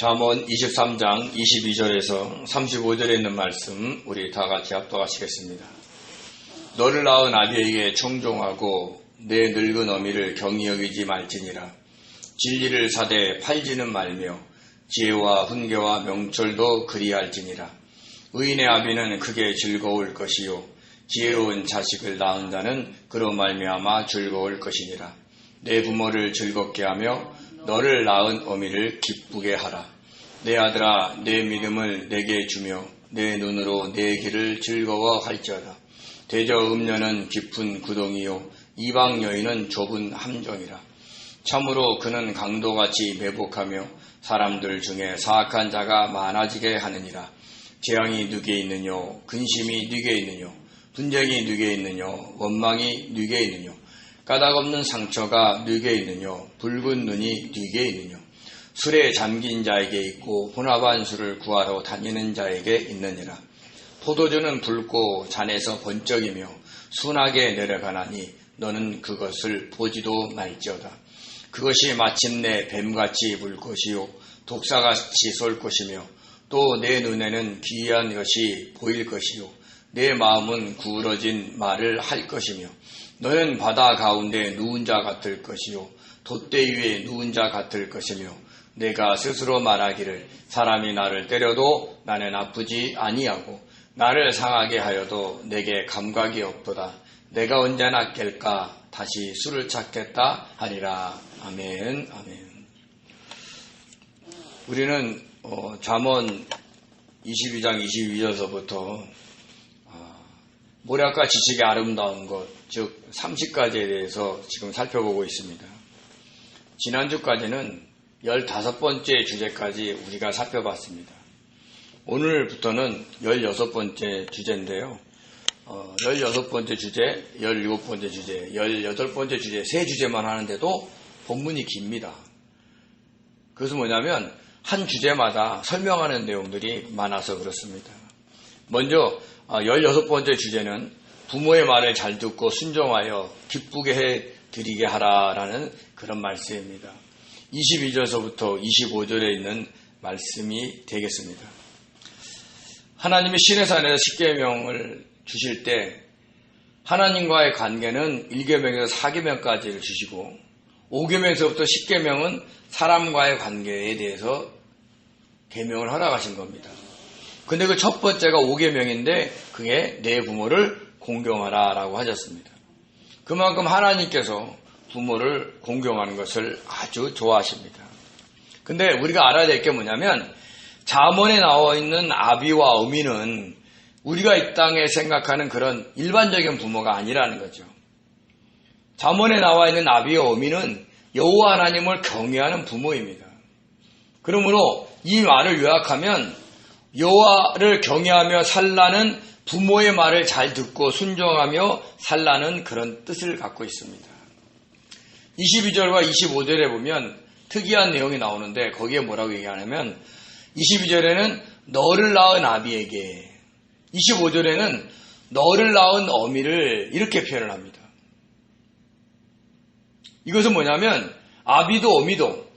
잠언 23장 22절에서 35절에 있는 말씀 우리 다 같이 합독하시겠습니다. 너를 낳은 아비에게 청종하고 내 늙은 어미를 경히 여기지 말지니라. 진리를 사대 팔지는 말며 지혜와 훈계와 명철도 그리할지니라. 의인의 아비는 크게 즐거울 것이요 지혜로운 자식을 낳은 자는 그로 말미암아 즐거울 것이니라. 내 부모를 즐겁게 하며 너를 낳은 어미를 기쁘게 하라. 내 아들아 내 믿음을 내게 주며 내 눈으로 내 길을 즐거워할지어다. 대저 음녀는 깊은 구덩이요 이방 여인은 좁은 함정이라. 참으로 그는 강도같이 매복하며 사람들 중에 사악한 자가 많아지게 하느니라. 재앙이 누게 있느뇨 근심이 누게 있느뇨 분쟁이 누게 있느뇨 원망이 누게 있느뇨 까닭 없는 상처가 누게 있느뇨? 붉은 눈이 누게 있느뇨? 술에 잠긴 자에게 있고 혼합한 술을 구하러 다니는 자에게 있느니라. 포도주는 붉고 잔에서 번쩍이며 순하게 내려가나니 너는 그것을 보지도 말지어다. 그것이 마침내 뱀같이 물 것이요 독사같이 쏠 것이며 또 내 눈에는 기이한 것이 보일 것이요 내 마음은 구부러진 말을 할 것이며 너는 바다 가운데 누운 자 같을 것이요. 돛대 위에 누운 자 같을 것이며 내가 스스로 말하기를 사람이 나를 때려도 나는 아프지 아니하고 나를 상하게 하여도 내게 감각이 없도다. 내가 언제나 깰까? 다시 술을 찾겠다 하리라. 아멘. 아멘. 우리는 어, 잠언 22장 22절서부터 모략과 지식의 아름다운 것, 즉 30가지에 대해서 지금 살펴보고 있습니다. 지난주까지는 15번째 주제까지 우리가 살펴봤습니다. 오늘부터는 16번째 주제인데요. 어, 16번째 주제, 17번째 주제, 18번째 주제, 세 주제만 하는데도 본문이 깁니다. 그것은 뭐냐면 한 주제마다 설명하는 내용들이 많아서 그렇습니다. 먼저 16번째 아, 주제는 부모의 말을 잘 듣고 순종하여 기쁘게 해 드리게 하라라는 그런 말씀입니다. 22절서부터 25절에 있는 말씀이 되겠습니다. 하나님이 신의 산에서 십계명을 주실 때 하나님과의 관계는 1계명에서 4계명까지를 주시고 5계명에서부터 10계명은 사람과의 관계에 대해서 계명을 허락하신 겁니다. 근데 그 첫 번째가 5계명인데 그게 내 부모를 공경하라라고 하셨습니다. 그만큼 하나님께서 부모를 공경하는 것을 아주 좋아하십니다. 근데 우리가 알아야 될 게 뭐냐면 자문에 나와 있는 아비와 어미는 우리가 이 땅에 생각하는 그런 일반적인 부모가 아니라는 거죠. 자문에 나와 있는 아비와 어미는 여호와 하나님을 경외하는 부모입니다. 그러므로 이 말을 요약하면 여호와를 경외하며 살라는 부모의 말을 잘 듣고 순종하며 살라는 그런 뜻을 갖고 있습니다. 22절과 25절에 보면 특이한 내용이 나오는데 거기에 뭐라고 얘기하냐면 22절에는 너를 낳은 아비에게 25절에는 너를 낳은 어미를 이렇게 표현을 합니다. 이것은 뭐냐면 아비도 어미도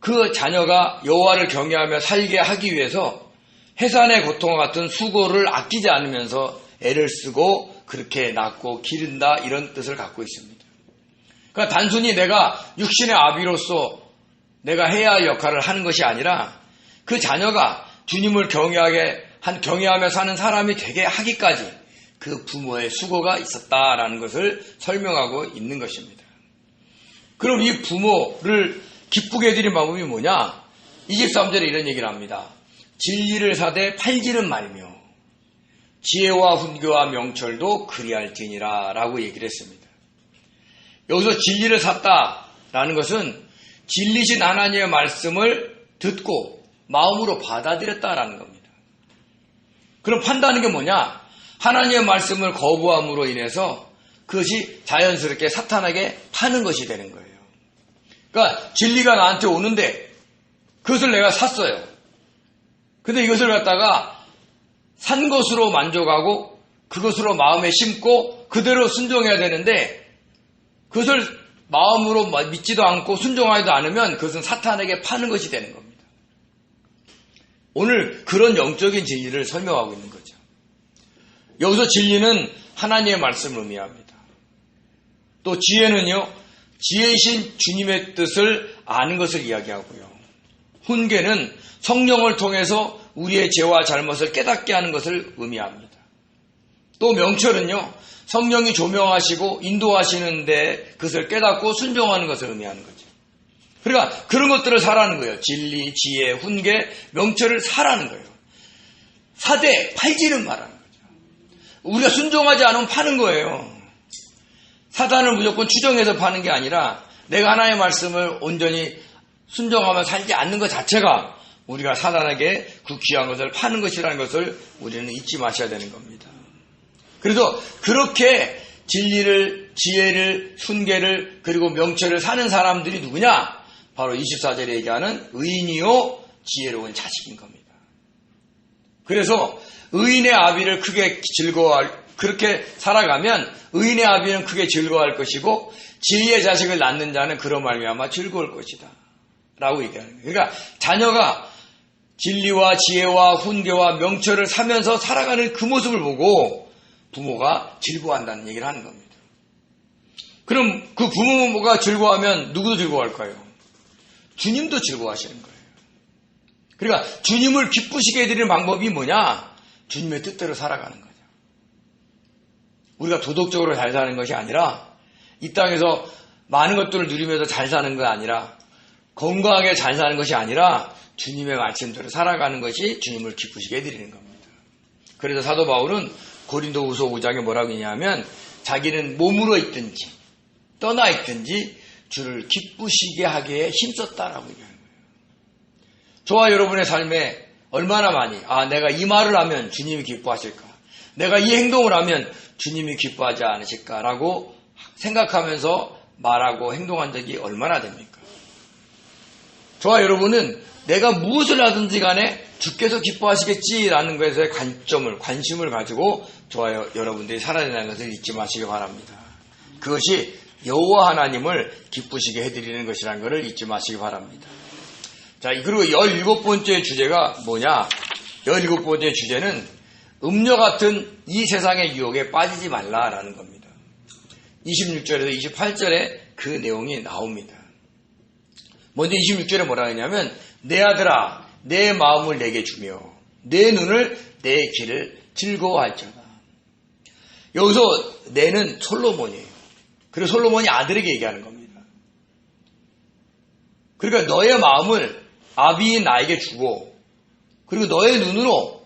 그 자녀가 여호와를 경외하며 살게 하기 위해서 해산의 고통과 같은 수고를 아끼지 않으면서 애를 쓰고 그렇게 낳고 기른다 이런 뜻을 갖고 있습니다. 그러니까 단순히 내가 육신의 아비로서 내가 해야 할 역할을 하는 것이 아니라 그 자녀가 주님을 경외하게 한 경외하며 사는 사람이 되게 하기까지 그 부모의 수고가 있었다라는 것을 설명하고 있는 것입니다. 그럼 이 부모를 기쁘게 해드린 방법이 뭐냐? 23절에 이런 얘기를 합니다. 진리를 사되 팔지는 말며 지혜와 훈교와 명철도 그리할지니라 라고 얘기를 했습니다. 여기서 진리를 샀다라는 것은 진리신 하나님의 말씀을 듣고 마음으로 받아들였다라는 겁니다. 그럼 판다는 게 뭐냐? 하나님의 말씀을 거부함으로 인해서 그것이 자연스럽게 사탄에게 파는 것이 되는 거예요. 그러니까 진리가 나한테 오는데 그것을 내가 샀어요. 근데 이것을 갖다가 산 것으로 만족하고 그것으로 마음에 심고 그대로 순종해야 되는데 그것을 마음으로 믿지도 않고 순종하지도 않으면 그것은 사탄에게 파는 것이 되는 겁니다. 오늘 그런 영적인 진리를 설명하고 있는 거죠. 여기서 진리는 하나님의 말씀을 의미합니다. 또 지혜는요, 지혜이신 주님의 뜻을 아는 것을 이야기하고요. 훈계는 성령을 통해서 우리의 죄와 잘못을 깨닫게 하는 것을 의미합니다. 또 명철은요, 성령이 조명하시고 인도하시는데 그것을 깨닫고 순종하는 것을 의미하는 거죠. 그러니까 그런 것들을 사라는 거예요. 진리, 지혜, 훈계, 명철을 사라는 거예요. 사대, 팔지는 말하는 거죠. 우리가 순종하지 않으면 파는 거예요. 사단을 무조건 추정해서 파는 게 아니라 내가 하나의 말씀을 온전히 순종하며 살지 않는 것 자체가 우리가 사단에게 그 귀한 것을 파는 것이라는 것을 우리는 잊지 마셔야 되는 겁니다. 그래서 그렇게 진리를, 지혜를, 순계를, 그리고 명철을 사는 사람들이 누구냐? 바로 24절에 얘기하는 의인이요, 지혜로운 자식인 겁니다. 그래서 의인의 아비를 크게 즐거워할, 그렇게 살아가면 의인의 아비는 크게 즐거워할 것이고 지혜의 자식을 낳는 자는 그런 말미암아 즐거울 것이다. 라고 얘기하는 거예요. 그러니까 자녀가 진리와 지혜와 훈계와 명철을 사면서 살아가는 그 모습을 보고 부모가 즐거워한다는 얘기를 하는 겁니다. 그럼 그 부모가 즐거워하면 누구도 즐거워할까요? 주님도 즐거워하시는 거예요. 그러니까 주님을 기쁘시게 해드리는 방법이 뭐냐? 주님의 뜻대로 살아가는 거죠. 우리가 도덕적으로 잘 사는 것이 아니라 이 땅에서 많은 것들을 누리면서 잘 사는 거 아니라 건강하게 잘 사는 것이 아니라 주님의 말씀대로 살아가는 것이 주님을 기쁘시게 해드리는 겁니다. 그래서 사도 바울은 고린도 우서 5장에 뭐라고 했냐면 자기는 몸으로 있든지 떠나 있든지 주를 기쁘시게 하기에 힘썼다라고 얘기하는 거예요. 저와 여러분의 삶에 얼마나 많이 아 내가 이 말을 하면 주님이 기뻐하실까? 내가 이 행동을 하면 주님이 기뻐하지 않으실까라고 생각하면서 말하고 행동한 적이 얼마나 됩니까? 저와 여러분은 내가 무엇을 하든지 간에 주께서 기뻐하시겠지라는 것에 관점을, 관심을 가지고 저와 여러분들이 살아야 된다는 것을 잊지 마시기 바랍니다. 그것이 여호와 하나님을 기쁘시게 해드리는 것이라는 것을 잊지 마시기 바랍니다. 자, 그리고 17번째 주제가 뭐냐? 17번째 주제는 음료 같은 이 세상의 유혹에 빠지지 말라라는 겁니다. 26절에서 28절에 그 내용이 나옵니다. 먼저 26절에 뭐라 하냐면 내 아들아 내 마음을 내게 주며 내 눈을 내 길을 즐거워할지어다. 여기서 내는 솔로몬이에요. 그리고 솔로몬이 아들에게 얘기하는 겁니다. 그러니까 너의 마음을 아비인 나에게 주고 그리고 너의 눈으로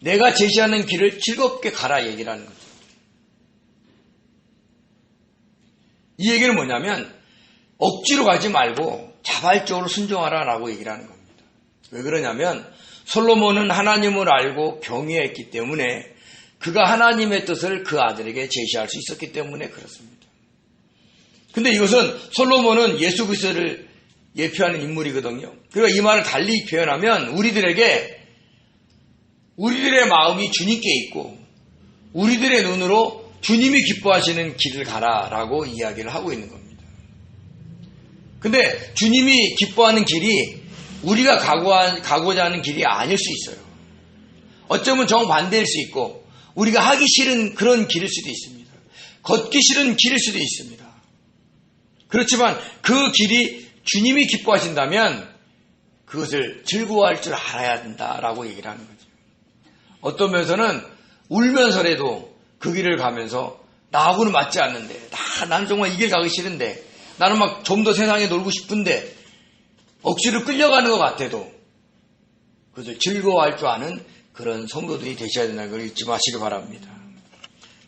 내가 제시하는 길을 즐겁게 가라 얘기를 하는 거죠. 이 얘기는 뭐냐면 억지로 가지 말고 자발적으로 순종하라라고 얘기를 하는 겁니다. 왜 그러냐면 솔로몬은 하나님을 알고 경외했기 때문에 그가 하나님의 뜻을 그 아들에게 제시할 수 있었기 때문에 그렇습니다. 근데 이것은 솔로몬은 예수 그리스도를 예표하는 인물이거든요. 그러니까 이 말을 달리 표현하면 우리들에게 우리들의 마음이 주님께 있고 우리들의 눈으로 주님이 기뻐하시는 길을 가라라고 이야기를 하고 있는 겁니다. 근데 주님이 기뻐하는 길이 우리가 가고자 하는 길이 아닐 수 있어요. 어쩌면 정반대일 수 있고 우리가 하기 싫은 그런 길일 수도 있습니다. 걷기 싫은 길일 수도 있습니다. 그렇지만 그 길이 주님이 기뻐하신다면 그것을 즐거워할 줄 알아야 된다라고 얘기를 하는 거죠. 어떤 면에서는 울면서라도 그 길을 가면서 나하고는 맞지 않는데 나, 나는 정말 이 길 가기 싫은데 나는 막 좀 더 세상에 놀고 싶은데 억지로 끌려가는 것 같아도 그것을 즐거워할 줄 아는 그런 성도들이 되셔야 된다는 걸 잊지 마시기 바랍니다.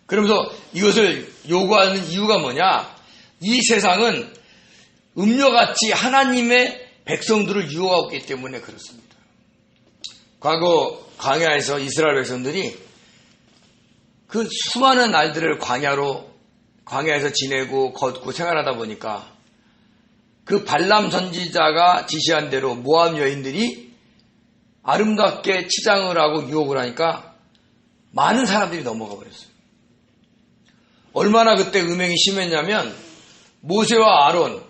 그러면서 이것을 요구하는 이유가 뭐냐? 이 세상은 음료같이 하나님의 백성들을 유혹하고 있기 때문에 그렇습니다. 과거 광야에서 이스라엘 백성들이 그 수많은 날들을 광야로 광야에서 지내고 걷고 생활하다 보니까 그 발람 선지자가 지시한 대로 모함 여인들이 아름답게 치장을 하고 유혹을 하니까 많은 사람들이 넘어가 버렸어요. 얼마나 그때 음행이 심했냐면 모세와 아론,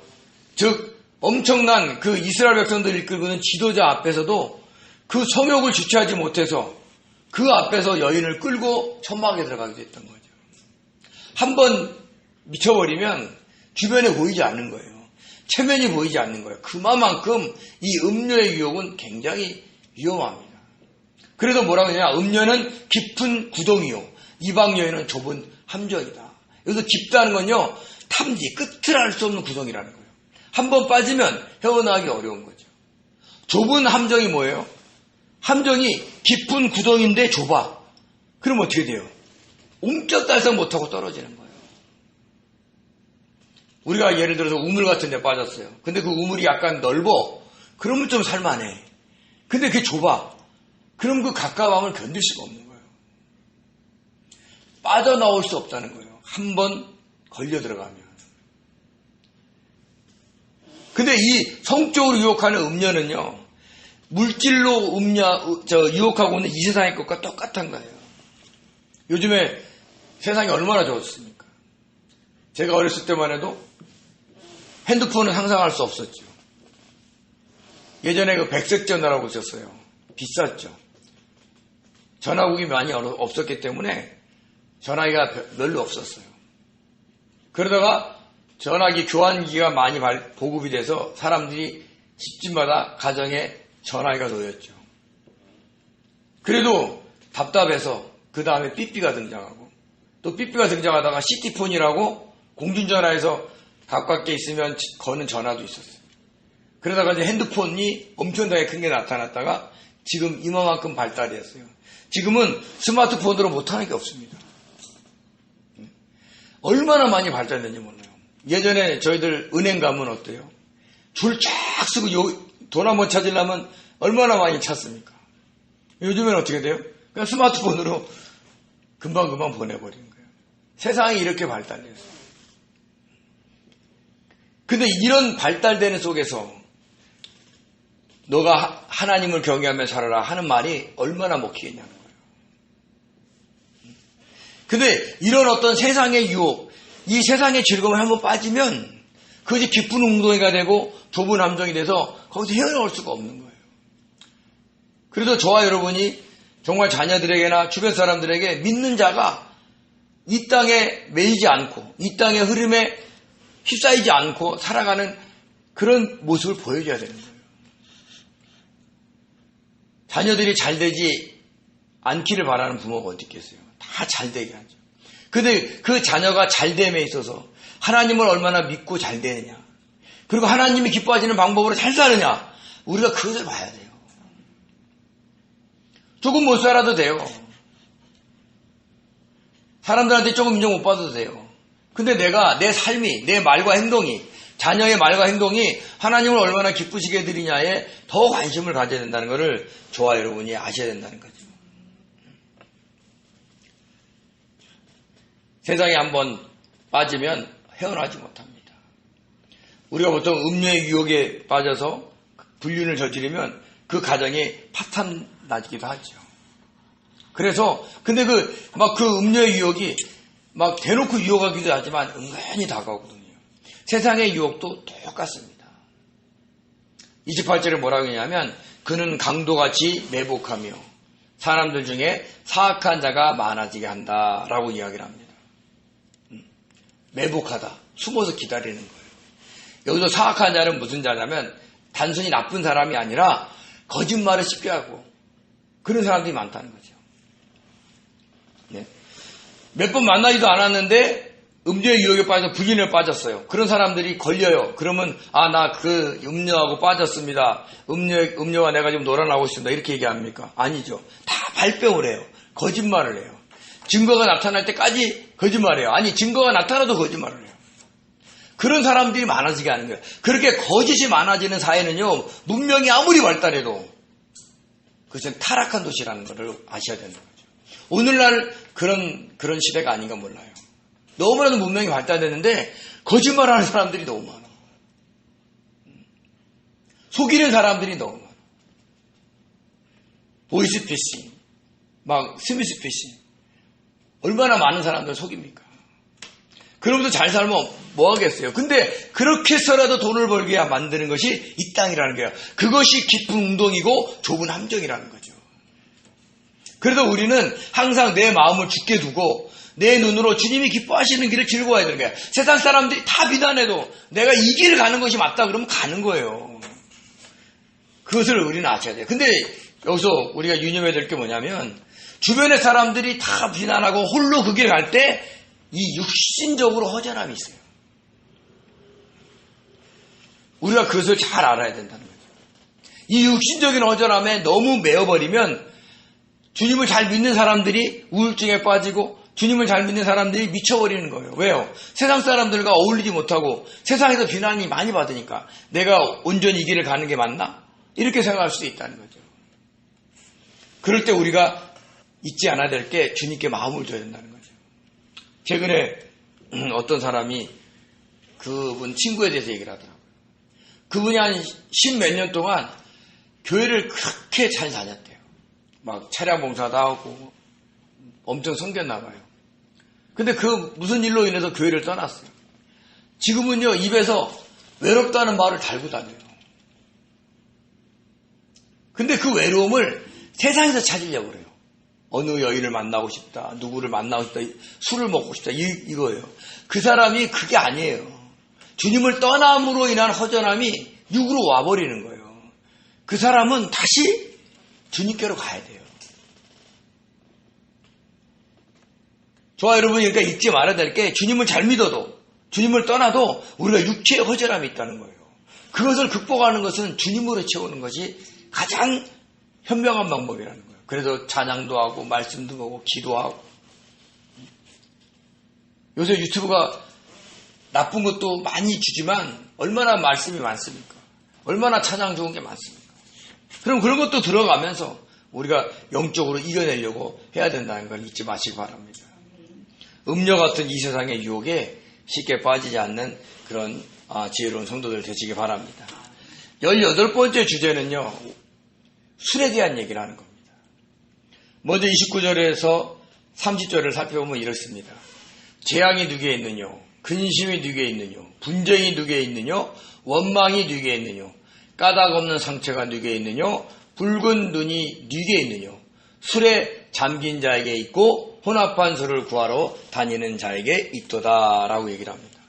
즉 엄청난 그 이스라엘 백성들을 이끌고는 지도자 앞에서도 그 성욕을 주체하지 못해서 그 앞에서 여인을 끌고 천막에 들어가게 됐던 거죠. 한번 미쳐버리면 주변에 보이지 않는 거예요. 체면이 보이지 않는 거예요. 그만큼 이 음료의 유혹은 굉장히 위험합니다. 그래서 뭐라고 하냐? 음료는 깊은 구덩이요. 이방 여인은 좁은 함정이다. 여기서 깊다는 건요, 탐지, 끝을 알 수 없는 구덩이라는 거예요. 한 번 빠지면 헤어나기 어려운 거죠. 좁은 함정이 뭐예요? 함정이 깊은 구덩이인데 좁아. 그럼 어떻게 돼요? 옴짝달싹 못하고 떨어지는 거예요. 우리가 예를 들어서 우물 같은 데 빠졌어요. 근데 그 우물이 약간 넓어. 그러면 좀 살만해. 근데 그게 좁아. 그럼 그 가까움을 견딜 수가 없는 거예요. 빠져나올 수 없다는 거예요. 한 번 걸려 들어가면. 근데 이 성적으로 유혹하는 음료는요, 물질로 음료, 저, 유혹하고 있는 이 세상의 것과 똑같은 거예요. 요즘에 세상이 얼마나 좋았습니까? 제가 어렸을 때만 해도 핸드폰은 상상할 수 없었죠. 예전에 그 백색 전화라고 있었어요. 비쌌죠. 전화국이 많이 없었기 때문에 전화기가 별로 없었어요. 그러다가 전화기 교환기가 많이 보급이 돼서 사람들이 집집마다 가정에 전화기가 놓였죠. 그래도 답답해서 그 다음에 삐삐가 등장하고 또 삐삐가 등장하다가 시티폰이라고 공중전화에서 가깝게 있으면 거는 전화도 있었어요. 그러다가 이제 핸드폰이 엄청나게 큰 게 나타났다가 지금 이만큼 발달이 했어요. 지금은 스마트폰으로 못하는 게 없습니다. 얼마나 많이 발달됐는지 몰라요. 예전에 저희들 은행 가면 어때요? 줄 쫙 쓰고 돈 한 번 찾으려면 얼마나 많이 찾습니까? 요즘엔 어떻게 돼요? 그냥 스마트폰으로 금방금방 보내버리는 거예요. 세상이 이렇게 발달됐어요. 근데 이런 발달되는 속에서 너가 하나님을 경외하며 살아라 하는 말이 얼마나 먹히겠냐는 거예요. 근데 이런 어떤 세상의 유혹, 이 세상의 즐거움에 한번 빠지면 그것이 기쁜 웅덩이가 되고 좁은 함정이 돼서 거기서 헤어나올 수가 없는 거예요. 그래서 저와 여러분이 정말 자녀들에게나 주변 사람들에게 믿는 자가 이 땅에 매이지 않고 이 땅의 흐름에 휩싸이지 않고 살아가는 그런 모습을 보여줘야 되는 거예요. 자녀들이 잘 되지 않기를 바라는 부모가 어디 있겠어요? 다 잘 되게 하죠. 근데 그 자녀가 잘 됨에 있어서 하나님을 얼마나 믿고 잘 되느냐. 그리고 하나님이 기뻐하시는 방법으로 잘 사느냐. 우리가 그것을 봐야 돼요. 조금 못 살아도 돼요. 사람들한테 조금 인정 못 받아도 돼요. 근데 내가 내 삶이, 내 말과 행동이, 자녀의 말과 행동이 하나님을 얼마나 기쁘시게 드리냐에 더 관심을 가져야 된다는 것을 저와 여러분이 아셔야 된다는 거죠. 세상에 한번 빠지면 헤어나지 못합니다. 우리가 보통 음료의 유혹에 빠져서 불륜을 저지르면 그 가정이 파탄 나기도 하죠. 그래서 근데 그 막그 음료의 유혹이 막 대놓고 유혹하기도 하지만 은근히 다가오거든요. 세상의 유혹도 똑같습니다. 28절에 뭐라고 했냐면 그는 강도같이 매복하며 사람들 중에 사악한 자가 많아지게 한다라고 이야기를 합니다. 음, 매복하다. 숨어서 기다리는 거예요. 여기서 사악한 자는 무슨 자냐면 단순히 나쁜 사람이 아니라 거짓말을 쉽게 하고 그런 사람들이 많다는 거죠. 네. 몇번 만나지도 않았는데 음료의 유혹에 빠져서 불륜에 빠졌어요. 그런 사람들이 걸려요. 그러면 아 나 그 음료하고 빠졌습니다. 음료 음료와 내가 지금 놀아나고 있습니다. 이렇게 얘기합니까? 아니죠. 다 발뺌을 해요. 거짓말을 해요. 증거가 나타날 때까지 거짓말해요. 아니 증거가 나타나도 거짓말을 해요. 그런 사람들이 많아지게 하는 거예요. 그렇게 거짓이 많아지는 사회는요 문명이 아무리 발달해도 그것은 타락한 도시라는 것을 아셔야 거죠. 오늘날 그런, 그런 시대가 아닌가 몰라요. 너무나도 문명이 발달됐는데 거짓말하는 사람들이 너무 많아. 속이는 사람들이 너무 많아. 보이스피싱, 막 스미스피싱. 얼마나 많은 사람들 속입니까? 그러면서 잘 살면 뭐 하겠어요? 근데 그렇게 해서라도 돈을 벌게 만드는 것이 이 땅이라는 거예요. 그것이 깊은 운동이고 좁은 함정이라는 거죠. 그래서 우리는 항상 내 마음을 죽게 두고 내 눈으로 주님이 기뻐하시는 길을 즐거워야 되는 거야. 세상 사람들이 다 비난해도 내가 이 길을 가는 것이 맞다 그러면 가는 거예요. 그것을 우리는 아셔야 돼요. 근데 여기서 우리가 유념해야 될 게 뭐냐면 주변의 사람들이 다 비난하고 홀로 그 길을 갈때 이 육신적으로 허전함이 있어요. 우리가 그것을 잘 알아야 된다는 거죠. 이 육신적인 허전함에 너무 매어버리면 주님을 잘 믿는 사람들이 우울증에 빠지고 주님을 잘 믿는 사람들이 미쳐버리는 거예요. 왜요? 세상 사람들과 어울리지 못하고 세상에서 비난이 많이 받으니까 내가 온전히 이 길을 가는 게 맞나? 이렇게 생각할 수도 있다는 거죠. 그럴 때 우리가 잊지 않아야 될 게 주님께 마음을 줘야 된다는 거죠. 최근에 어떤 사람이 그분 친구에 대해서 얘기를 하더라고요. 그분이 한 십 몇 년 동안 교회를 그렇게 잘 다녔대요. 막 차량 봉사도 하고 엄청 성겼나 봐요. 근데 그 무슨 일로 인해서 교회를 떠났어요. 지금은요 입에서 외롭다는 말을 달고 다녀요. 근데 그 외로움을 세상에서 찾으려고 그래요. 어느 여인을 만나고 싶다, 누구를 만나고 싶다, 술을 먹고 싶다, 이, 이거예요. 그 사람이 그게 아니에요. 주님을 떠남으로 인한 허전함이 육으로 와버리는 거예요. 그 사람은 다시 주님께로 가야 돼요. 저와 여러분이 그러니까 잊지 말아야 될 게 주님을 잘 믿어도 주님을 떠나도 우리가 육체의 허전함이 있다는 거예요. 그것을 극복하는 것은 주님으로 채우는 것이 가장 현명한 방법이라는 거예요. 그래서 찬양도 하고 말씀도 보고 기도하고 요새 유튜브가 나쁜 것도 많이 주지만 얼마나 말씀이 많습니까? 얼마나 찬양 좋은 게 많습니까? 그럼 그런 것도 들어가면서 우리가 영적으로 이겨내려고 해야 된다는 걸 잊지 마시기 바랍니다. 음료 같은 이 세상의 유혹에 쉽게 빠지지 않는 그런 아, 지혜로운 성도들 되시기 바랍니다. 18번째 주제는요, 술에 대한 얘기를 하는 겁니다. 먼저 29절에서 30절을 살펴보면 이렇습니다. 재앙이 누구에 있느뇨? 근심이 누구에 있느뇨? 분쟁이 누구에 있느뇨? 원망이 누구에 있느뇨? 까닭 없는 상처가 누구에 있느뇨? 붉은 눈이 누구에 있느뇨? 술에 잠긴 자에게 있고 혼합한 술을 구하러 다니는 자에게 있도다라고 얘기를 합니다.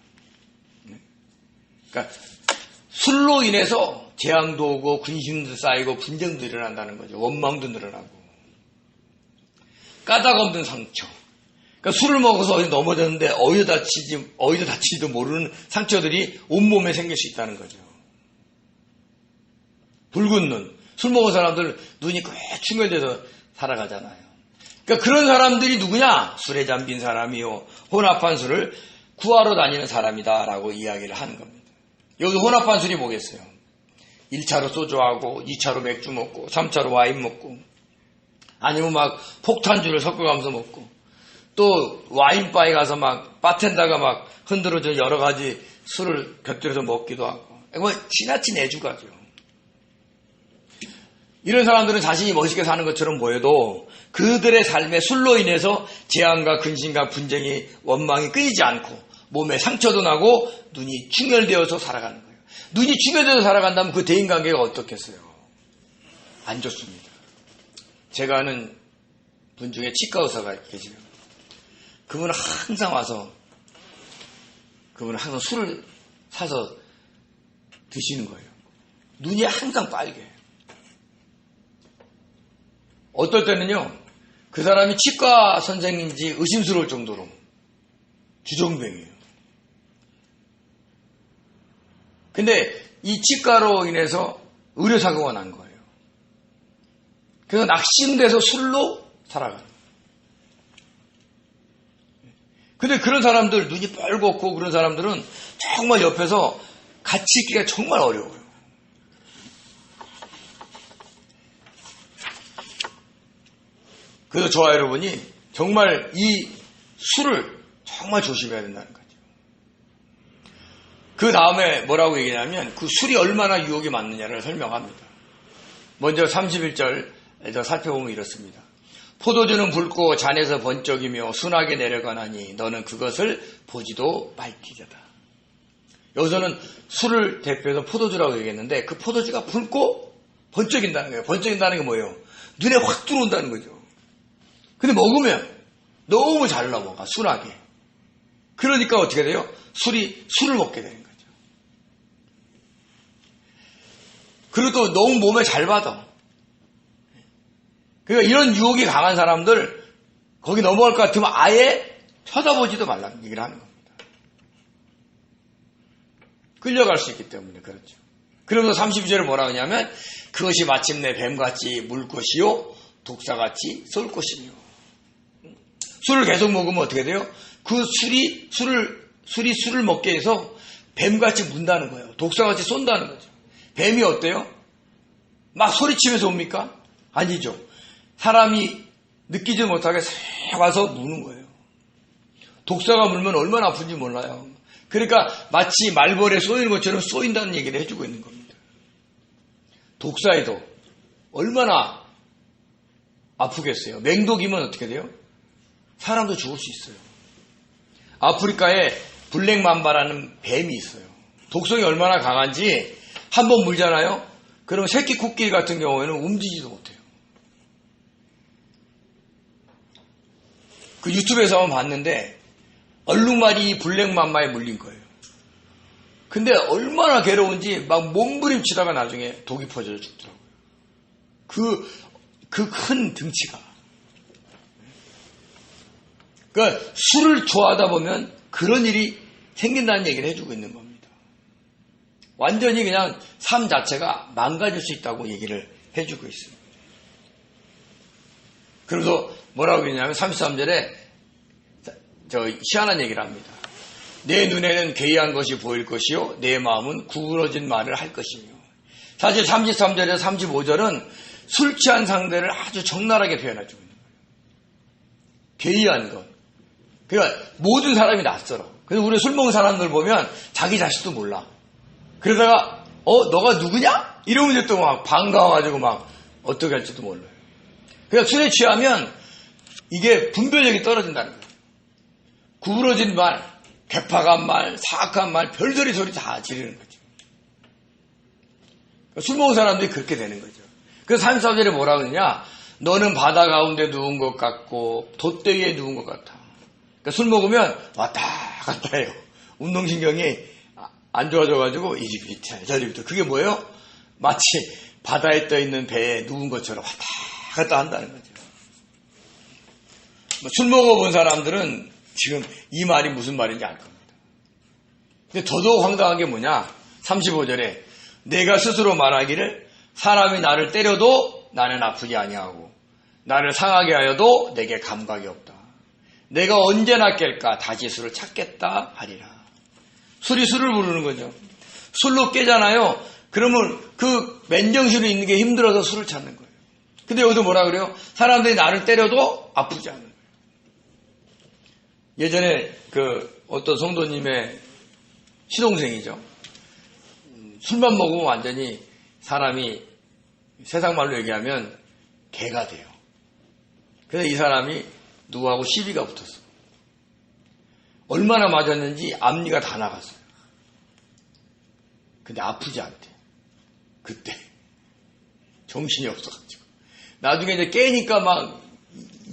그러니까 술로 인해서 재앙도 오고 근심도 쌓이고 분쟁도 일어난다는 거죠. 원망도 늘어나고 까닭 없는 상처. 그러니까 술을 먹어서 어디 넘어졌는데 어디서 다치지 어디서 다치지도 모르는 상처들이 온몸에 생길 수 있다는 거죠. 붉은 눈. 술 먹은 사람들 눈이 꽤 충혈돼서 살아가잖아요. 그러니까 그런 사람들이 누구냐? 술에 잠긴 사람이요. 혼합한 술을 구하러 다니는 사람이다 라고 이야기를 하는 겁니다. 여기 혼합한 술이 뭐겠어요? 1차로 소주하고 2차로 맥주 먹고 3차로 와인 먹고 아니면 막 폭탄주를 섞어가면서 먹고 또 와인바에 가서 막 바텐더가 막 흔들어준 여러 가지 술을 곁들여서 먹기도 하고 뭐 지나친 애주가죠. 이런 사람들은 자신이 멋있게 사는 것처럼 보여도 그들의 삶의 술로 인해서 재앙과 근심과 분쟁이 원망이 끊이지 않고 몸에 상처도 나고 눈이 충혈되어서 살아가는 거예요. 눈이 충혈되어서 살아간다면 그 대인 관계가 어떻겠어요? 안 좋습니다. 제가 아는 분 중에 치과 의사가 계시요 그분은 항상 와서 그분은 항상 술을 사서 드시는 거예요. 눈이 항상 빨개. 어떨 때는요, 그 사람이 치과 선생인지 의심스러울 정도로 주정뱅이에요. 근데 이 치과로 인해서 의료사고가 난 거예요. 그래서 낙심돼서 술로 살아가는 거예요. 근데 그런 사람들, 눈이 뻘겋고 그런 사람들은 정말 옆에서 같이 있기가 정말 어려워요. 그래서 저와 여러분이 정말 이 술을 정말 조심해야 된다는 거죠. 그 다음에 뭐라고 얘기하냐면 그 술이 얼마나 유혹이 많느냐를 설명합니다. 먼저 31절에서 살펴보면 이렇습니다. 포도주는 붉고 잔에서 번쩍이며 순하게 내려가나니 너는 그것을 보지도 말지어다. 여기서는 술을 대표해서 포도주라고 얘기했는데 그 포도주가 붉고 번쩍인다는 거예요. 번쩍인다는 게 뭐예요? 눈에 확 들어온다는 거죠. 근데 먹으면 너무 잘 넘어가, 순하게. 그러니까 어떻게 돼요? 술이, 술을 먹게 되는 거죠. 그리고 또 너무 몸에 잘 받아. 그러니까 이런 유혹이 강한 사람들, 거기 넘어갈 것 같으면 아예 쳐다보지도 말라는 얘기를 하는 겁니다. 끌려갈 수 있기 때문에 그렇죠. 그러면서 32절에 뭐라 하냐면 그것이 마침내 뱀같이 물 것이요 독사같이 쏠 것이며 술을 계속 먹으면 어떻게 돼요? 그 술이 술을 술이 술을 먹게 해서 뱀같이 문다는 거예요. 독사같이 쏜다는 거죠. 뱀이 어때요? 막 소리치면서 옵니까? 아니죠. 사람이 느끼지 못하게 싹 와서 무는 거예요. 독사가 물면 얼마나 아픈지 몰라요. 그러니까 마치 말벌에 쏘이는 것처럼 쏘인다는 얘기를 해주고 있는 겁니다. 독사에도 얼마나 아프겠어요. 맹독이면 어떻게 돼요? 사람도 죽을 수 있어요. 아프리카에 블랙맘바라는 뱀이 있어요. 독성이 얼마나 강한지 한 번 물잖아요. 그러면 새끼 코끼리 같은 경우에는 움직이지도 못해요. 그 유튜브에서 한번 봤는데 얼룩말이 블랙맘마에 물린 거예요. 근데 얼마나 괴로운지 막 몸부림치다가 나중에 독이 퍼져서 죽더라고요. 그, 그 큰 등치가. 그러니까 술을 좋아하다 보면 그런 일이 생긴다는 얘기를 해주고 있는 겁니다. 완전히 그냥 삶 자체가 망가질 수 있다고 얘기를 해주고 있습니다. 그래서 뭐라고 했냐면 33절에 저 희한한 얘기를 합니다. 내 눈에는 괴이한 것이 보일 것이요 내 마음은 구부러진 말을 할 것이며 사실 33절에서 35절은 술 취한 상대를 아주 적나라하게 표현해주고 있는 거예요. 괴이한 것. 그러니까 모든 사람이 낯설어. 그래서 우리 술 먹는 사람들 보면 자기 자식도 몰라. 그러다가 어 너가 누구냐? 이러면 또 막 반가워가지고 막 어떻게 할지도 몰라요. 그러니까 술에 취하면 이게 분별력이 떨어진다는 거예요. 구부러진 말, 개파간 말, 사악한 말, 별소리 소리 다 지르는 거죠. 그러니까 술 먹은 사람들이 그렇게 되는 거죠. 그래서 34절에 뭐라 그러냐? 너는 바다 가운데 누운 것 같고 돛대위에 누운 것 같아. 그러니까 술 먹으면 왔다 갔다 해요. 운동신경이 안 좋아져가지고 이집 밑에 저집 밑에 그게 뭐예요? 마치 바다에 떠 있는 배에 누운 것처럼 왔다 갔다 한다는 거죠. 뭐술 먹어본 사람들은 지금 이 말이 무슨 말인지 알 겁니다. 근데 더더욱 황당한 게 뭐냐? 35절에 내가 스스로 말하기를 사람이 나를 때려도 나는 아프지 아니하고 나를 상하게 하여도 내게 감각이 없다. 내가 언제나 깰까 다시 술을 찾겠다 하리라. 술이 술을 부르는 거죠. 술로 깨잖아요. 그러면 그 맨정신으로 있는 게 힘들어서 술을 찾는 거예요. 근데 여기서 뭐라 그래요? 사람들이 나를 때려도 아프지 않은 거예요. 예전에 그 어떤 성도님의 시동생이죠. 술만 먹으면 완전히 사람이 세상 말로 얘기하면 개가 돼요. 그래서 이 사람이 누구하고 시비가 붙었어. 얼마나 맞았는지 앞니가 다 나갔어요. 근데 아프지 않대. 그때. 정신이 없어가지고. 나중에 이제 깨니까 막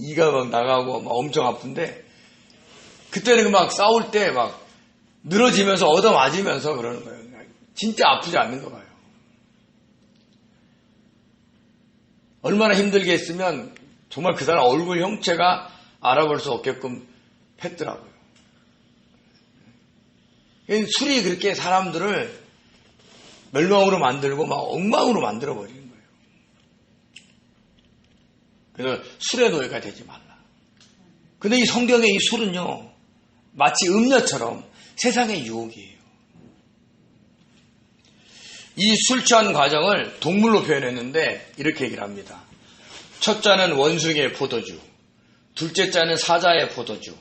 이가 막 나가고 막 엄청 아픈데 그때는 막 싸울 때 막 늘어지면서 얻어맞으면서 그러는 거예요. 진짜 아프지 않는 거 봐요. 얼마나 힘들게 했으면 정말 그 사람 얼굴 형체가 알아볼 수 없게끔 했더라고요. 술이 그렇게 사람들을 멸망으로 만들고 막 엉망으로 만들어 버리는 거예요. 그래서 술의 노예가 되지 말라. 근데 이 성경의 이 술은요, 마치 음료처럼 세상의 유혹이에요. 이 술 취한 과정을 동물로 표현했는데 이렇게 얘기를 합니다. 첫 잔은 원숭이의 포도주, 둘째 잔은 사자의 포도주,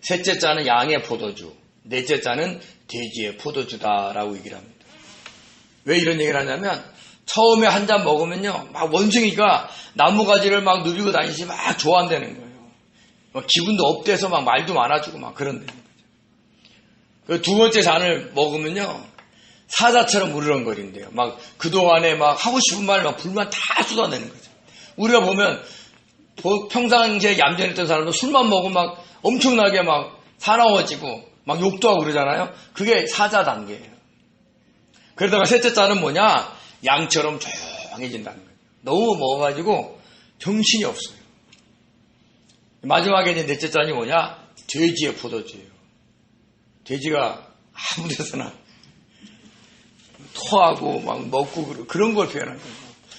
셋째 잔은 양의 포도주, 넷째 잔은 돼지의 포도주다라고 얘기를 합니다. 왜 이런 얘기를 하냐면 처음에 한 잔 먹으면요, 막 원숭이가 나무가지를 막 누비고 다니지 막 좋아한다는 거예요. 막 기분도 업돼서 막 말도 많아지고 막 그런다는 거죠. 그 두 번째 잔을 먹으면요, 사자처럼 우르렁거린대요. 막 그동안에 막 하고 싶은 말 막 불만 다 쏟아내는 거죠. 우리가 보면 보- 평상시에 얌전했던 사람도 술만 먹으면 막 엄청나게 막 사나워지고 막 욕도 하고 그러잖아요. 그게 사자 단계예요. 그러다가 셋째 잔은 뭐냐? 양처럼 조용해진다는 거예요. 너무 먹어가지고 정신이 없어요. 마지막에 이제 넷째 잔이 뭐냐? 돼지의 포도주예요. 돼지가 아무 데서나 토하고 막 먹고 그런 걸 표현한 거예요.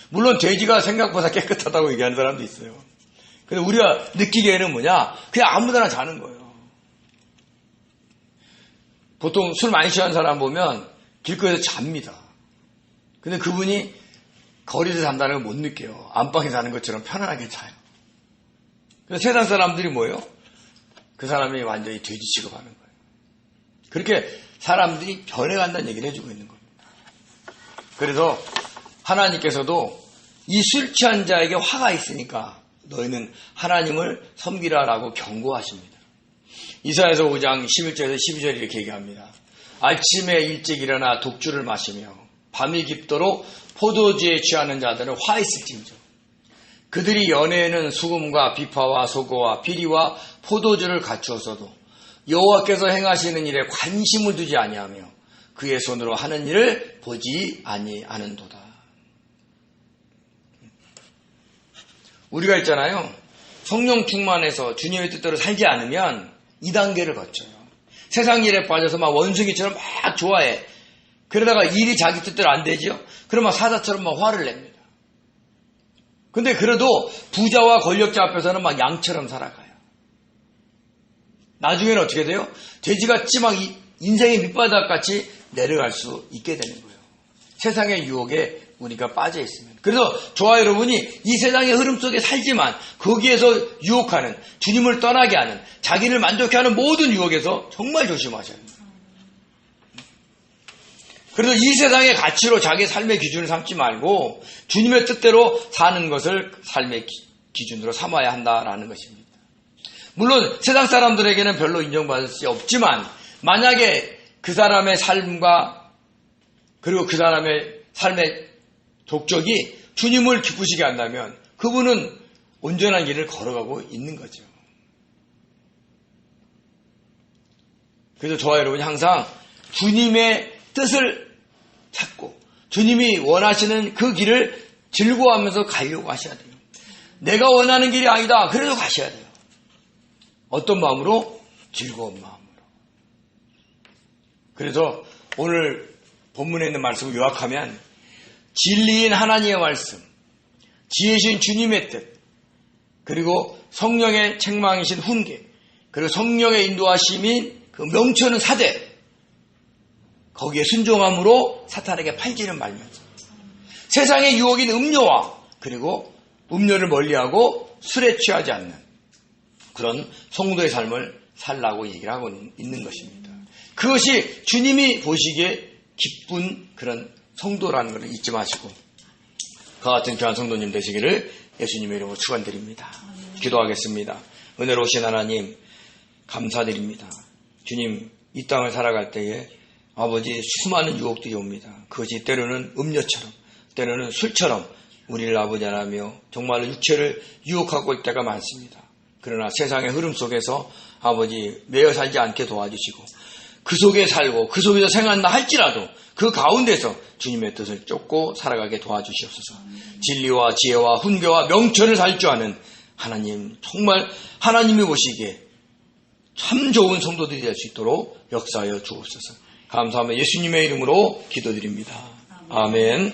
물론 돼지가 생각보다 깨끗하다고 얘기하는 사람도 있어요. 근데 우리가 느끼기에는 뭐냐? 그냥 아무데나 자는 거예요. 보통 술 많이 취한 사람 보면 길거리에서 잡니다. 근데 그분이 거리에서 잔다는 걸 못 느껴요. 안방에 자는 것처럼 편안하게 자요. 그래서 세상 사람들이 뭐예요? 그 사람이 완전히 돼지 취급하는 거예요. 그렇게 사람들이 변해간다는 얘기를 해주고 있는 겁니다. 그래서 하나님께서도 이 술 취한 자에게 화가 있으니까 너희는 하나님을 섬기라라고 경고하십니다. 이사에서 5장 11절에서 12절 이렇게 얘기합니다. 아침에 일찍 일어나 독주를 마시며 밤이 깊도록 포도주에 취하는 자들은 화 있을진저. 그들이 연애에는 수금과 비파와 소고와 비리와 포도주를 갖추었어도 여호와께서 행하시는 일에 관심을 두지 아니하며 그의 손으로 하는 일을 보지 아니하는도다. 우리가 있잖아요. 성령 충만해서 주님의 뜻대로 살지 않으면 이 단계를 거쳐요. 세상 일에 빠져서 막 원숭이처럼 막 좋아해. 그러다가 일이 자기 뜻대로 안 되지요? 그러면 사자처럼 막 화를 냅니다. 근데 그래도 부자와 권력자 앞에서는 막 양처럼 살아가요. 나중에는 어떻게 돼요? 돼지같이 막 이- 인생의 밑바닥 같이 내려갈 수 있게 되는 거예요. 세상의 유혹에 우리가 빠져 있으면. 그래서 저와 여러분이 이 세상의 흐름 속에 살지만 거기에서 유혹하는 주님을 떠나게 하는 자기를 만족해 하는 모든 유혹에서 정말 조심하셔야 합니다. 그래서 이 세상의 가치로 자기 삶의 기준을 삼지 말고 주님의 뜻대로 사는 것을 삶의 기- 기준으로 삼아야 한다라는 것입니다. 물론 세상 사람들에게는 별로 인정받을 수 없지만 만약에 그 사람의 삶과 그리고 그 사람의 삶의 독적이 주님을 기쁘시게 한다면 그분은 온전한 길을 걸어가고 있는 거죠. 그래서 저와 여러분이 항상 주님의 뜻을 찾고 주님이 원하시는 그 길을 즐거워하면서 가려고 하셔야 돼요. 내가 원하는 길이 아니다. 그래도 가셔야 돼요. 어떤 마음으로? 즐거운 마음으로. 그래서 오늘 본문에 있는 말씀을 요약하면 진리인 하나님의 말씀, 지혜신 주님의 뜻, 그리고 성령의 책망이신 훈계, 그리고 성령의 인도하심인 그 명철은 사대, 거기에 순종함으로 사탄에게 팔지는 말면서 세상의 유혹인 음료와 그리고 음료를 멀리하고 술에 취하지 않는 그런 성도의 삶을 살라고 얘기를 하고 있는 것입니다. 그것이 주님이 보시기에 기쁜 그런 성도라는 것을 잊지 마시고 그와 같은 귀한 성도님 되시기를 예수님의 이름으로 축원드립니다. 기도하겠습니다. 은혜로우신 하나님 감사드립니다. 주님 이 땅을 살아갈 때에 아버지 수많은 유혹들이 옵니다. 그것이 때로는 음료처럼 때로는 술처럼 우리를 아버지 하나며 정말로 육체를 유혹하고 있을 때가 많습니다. 그러나 세상의 흐름 속에서 아버지 매여 살지 않게 도와주시고 그 속에 살고 그 속에서 생활한다 할지라도 그 가운데서 주님의 뜻을 쫓고 살아가게 도와주시옵소서. 진리와 지혜와 훈계와 명철을 살줄 아는 하나님 정말 하나님이 보시기에 참 좋은 성도들이 될 수 있도록 역사하여 주옵소서. 감사하며 예수님의 이름으로 기도드립니다. 아멘.